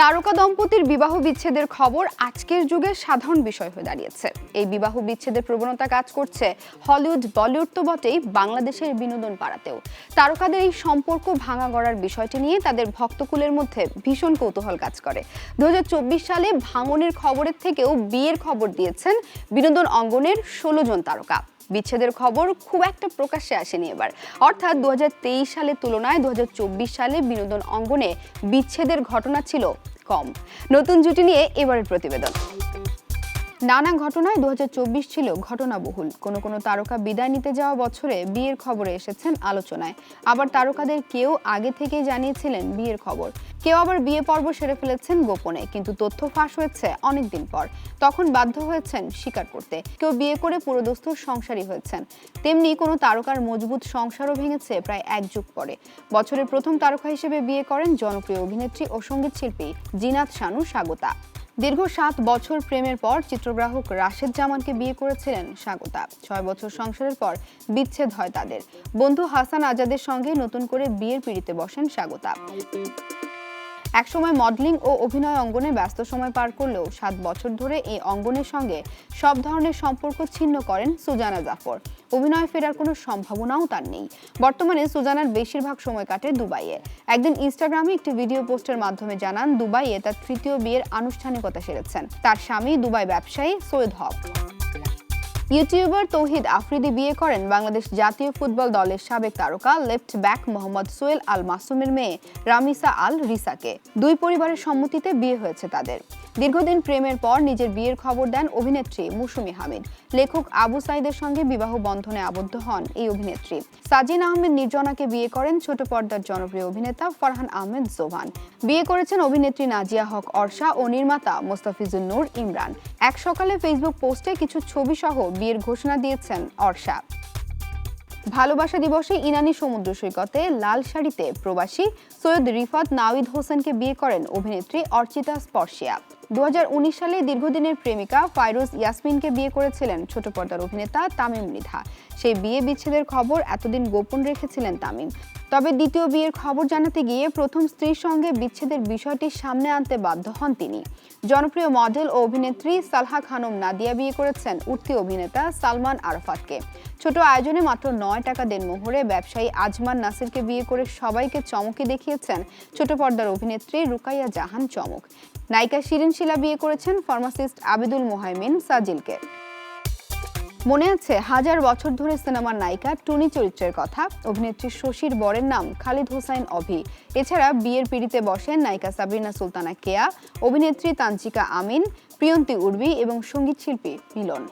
তারকা দম্পতির বিবাহ বিচ্ছেদের খবর আজকের যুগে সাধারণ বিষয় হয়ে দাঁড়িয়েছে। এই বিবাহ বিচ্ছেদের প্রবণতা কাজ করছে হলিউড, বলিউড তো বটেই, বাংলাদেশের বিনোদন পাড়াতেও। তারকাদের এই সম্পর্ক ভাঙা গড়ার বিষয়টি নিয়ে তাদের ভক্তকুলের মধ্যে ভীষণ কৌতূহল কাজ করে। দু হাজার চব্বিশ সালে ভাঙনের খবরের থেকেও বিয়ের খবর দিয়েছেন বিনোদন অঙ্গনের ষোলো জন তারকা। বিচ্ছেদের খবর খুব একটা প্রকাশ্যে আসেনি এবার। অর্থাৎ দু হাজার তেইশ সালের তুলনায় দু হাজার চব্বিশ সালে বিনোদন অঙ্গনে বিচ্ছেদের ঘটনা ছিল কম। নতুন জুটি নিয়ে এবারের প্রতিবেদন। নানা ঘটনায় দু হাজার চব্বিশ ছিল ঘটনাবহুল। কোনো কোনো তারকা বিদায় নিতে যাওয়া বছরে বিয়ের খবরে এসেছেন আলোচনায়। আবার তারকাদের কেউ আগে থেকেই জানিয়েছিলেন বিয়ের খবর। কেউ আবার বিয়ে পর্ব সেরে ফেলেছেন গোপনে, কিন্তু তথ্য ফাঁস হয়েছে অনেকদিন পর। তখন বাধ্য হয়েছেন স্বীকার করতে। কেউ বিয়ে করে পুরোদস্তুর সংসারী হয়েছেন। তেমনি কোনো তারকার মজবুত সংসারও ভেঙেছে প্রায় এক যুগ পরে। বছরের প্রথম তারকা হিসেবে বিয়ে করেন জনপ্রিয় অভিনেত্রী ও সংগীত শিল্পী জিনাত শানু স্বাগতা। দীর্ঘ সাত বছর প্রেমের পর চিত্রগ্রাহক রাশেদ জামানকে বিয়ে করেছিলেন স্বাগতা। ছয় বছর সংসারের পর বিচ্ছেদ হয় তাদের। বন্ধু হাসান আজাদের সঙ্গে নতুন করে বিয়ের পিড়িতে বসেন স্বাগতা। একসময় মডেলিং ও অভিনয় অঙ্গনে ব্যস্ত সময় পার করলেও সাত বছর ধরে এই অঙ্গনের সঙ্গে সব ধরনের সম্পর্ক ছিন্ন করেন সুজানা জাফর। অভিনয়ে ফেরার কোনো সম্ভাবনাও তার নেই। বর্তমানে সুজানার বেশিরভাগ সময় কাটে দুবাইয়ে। একদিন ইনস্টাগ্রামে একটি ভিডিও পোস্টের মাধ্যমে জানান, দুবাইয়ে তার তৃতীয় বিয়ের আনুষ্ঠানিকতা সেরেছেন। তার স্বামী দুবাই ব্যবসায়ী সৈয়দ হক। ইউটিউবার তৌহিদ আফ্রিদি বিয়ে করেন বাংলাদেশ জাতীয় ফুটবল দলের সাবেক তারকা লেফট ব্যাক মোহাম্মদ সোয়েল আল মাসুমের মেয়ে রামিসা আল রিসাকে দুই পরিবারের সম্মতিতে বিয়ে হয়েছে তাদের। দীর্ঘদিন প্রেমের পর নিজের বিয়ের খবর দেন অভিনেত্রী মুসুমি হামিদ। লেখক আবু সাইদের সঙ্গে বিবাহ বন্ধনে আবদ্ধ হন এই অভিনেত্রী। সাজিন আহমেদ নির্জনাকে বিয়ে করেন ছোট পর্দার জনপ্রিয় অভিনেতা ফরহান আহমেদ জোভান বিয়ে করেছেন অভিনেত্রী নাজিয়া হক অর্ষা ও নির্মাতা মোস্তাফিজুর নূর ইমরান। এক সকালে ফেসবুক পোস্টে কিছু ছবি সহ বিয়ের ঘোষণা দিয়েছেন অর্ষা। ভালোবাসা দিবসে ইনানি সমুদ্র সৈকতে লাল শাড়িতে প্রবাসী সৈয়দ রিফাত নাওইদ হোসেনকে বিয়ে করেন অভিনেত্রী অর্চিতা স্পর্শিয়া। দু হাজার উনিশ সালে দীর্ঘদিনের প্রেমিকা ফাইরুজ ইয়াসমিনকে বিয়ে করেছিলেন ছোট পর্দার অভিনেতা তামিম মৃধা সেই বিয়ে বিচ্ছেদের খবর এতদিন গোপন রেখেছিলেন তামিম। তবে দ্বিতীয় বিয়ের খবর জানাতে গিয়ে প্রথম স্ত্রীর সঙ্গে বিচ্ছেদের বিষয়টি সামনে আনতে বাধ্য হন তিনি। জনপ্রিয় মডেল ও অভিনেত্রী সালহা খানম নাদিয়া বিয়ে করেছেন উঠতি অভিনেতা সালমান আরাফাতকে। ছোট আয়োজনে মাত্র নয় টাকা দেনমোহরে ব্যবসায়ী আজমান নাসিরকে বিয়ে করে সবাইকে চমকে দেখিয়েছেন ছোট পর্দার অভিনেত্রী রুকাইয়া জাহান চমক। নায়িকা শিরিন শিলা বিয়ে করেছেন ফার্মাসিস্ট আবিদুল মোহাইমিন সাজিলকে। মনে আছে, হাজার বছর ধরে সিনেমার নায়িকা টুনি চরিত্রের কথা। অভিনেত্রী শশীর বরের নাম খালিদ হোসাইন অভি। এছাড়া বিয়ের পিড়িতে বসেন নায়িকা সাবরিনা সুলতানা কেয়া, অভিনেত্রী তানচিকা আমিন, প্রিয়ন্তী উর্বি এবং সংগীত শিল্পী মিলন।